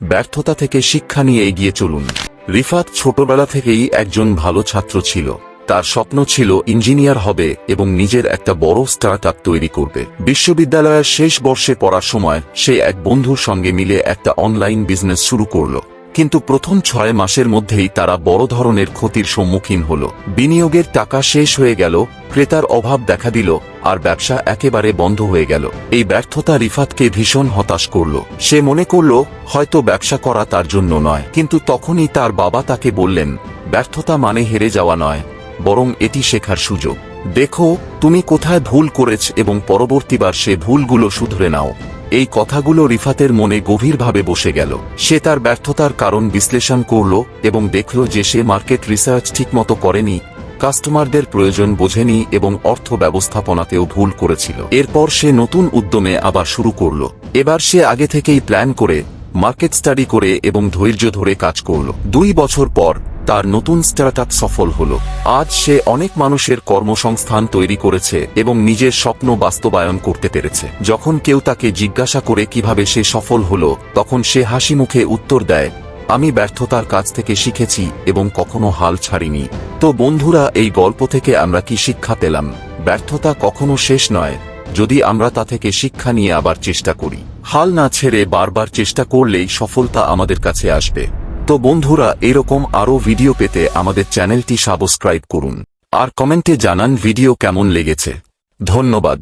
ব্যর্থতা থেকে শিক্ষা নিয়ে এগিয়ে চলুন। রিফাত ছোটবেলা থেকেই একজন ভালো ছাত্র ছিল। তার স্বপ্ন ছিল ইঞ্জিনিয়ার হবে এবং নিজের একটা বড় স্টার্ট তৈরি করবে। বিশ্ববিদ্যালয়ের শেষ বর্ষে পড়ার সময় সে এক বন্ধুর সঙ্গে মিলে একটা অনলাইন বিজনেস শুরু করল। কিন্তু প্রথম ছয় মাসের মধ্যেই তারা বড় ধরনের ক্ষতির সম্মুখীন হল। বিনিয়োগের টাকা শেষ হয়ে গেল, ক্রেতার অভাব দেখা দিল, আর ব্যবসা একেবারে বন্ধ হয়ে গেল। এই ব্যর্থতা রিফাতকে ভীষণ হতাশ করল। সে মনে করল, হয়তো ব্যবসা করা তার জন্য নয়। কিন্তু তখনই তার বাবা তাকে বললেন, ব্যর্থতা মানে হেরে যাওয়া নয়, বরং এটি শেখার সুযোগ। দেখো, তুমি কোথায় ভুল করেছ এবং পরবর্তীবার সে ভুলগুলো শুধরে নাও। এই কথাগুলো রিফাতের মনে গভীরভাবে বসে গেল। সে তার ব্যর্থতার কারণ বিশ্লেষণ করল এবং দেখল যে সে মার্কেট রিসার্চ ঠিকমতো করেনি, কাস্টমারদের প্রয়োজন বোঝেনি এবং অর্থ ব্যবস্থাপনাতেও ভুল করেছিল। এরপর সে নতুন উদ্যমে আবার শুরু করল। এবার সে আগে থেকেই প্ল্যান করে, মার্কেট স্টাডি করে এবং ধৈর্য ধরে কাজ করল। দুই বছর পর তার নতুন স্টার্ট সফল হল। আজ সে অনেক মানুষের কর্মসংস্থান তৈরি করেছে এবং নিজের স্বপ্ন বাস্তবায়ন করতে পেরেছে। যখন কেউ তাকে জিজ্ঞাসা করে কীভাবে সে সফল হল, তখন সে হাসি মুখে উত্তর দেয়, আমি ব্যর্থতার কাছ থেকে শিখেছি এবং কখনো হাল ছাড়িনি। তো বন্ধুরা, এই গল্প থেকে আমরা কি শিক্ষা পেলাম? ব্যর্থতা কখনো শেষ নয়। যদি আমরা তা থেকে শিক্ষা নিয়ে আবার চেষ্টা করি। হাল না ছেড়ে বারবার চেষ্টা করলেই সফলতা আমাদের কাছে আসবে। তো বন্ধুরা, এরকম আরও ভিডিও পেতে আমাদের চ্যানেলটি সাবস্ক্রাইব করুন। আর কমেন্টে জানান ভিডিও কেমন লেগেছে। ধন্যবাদ।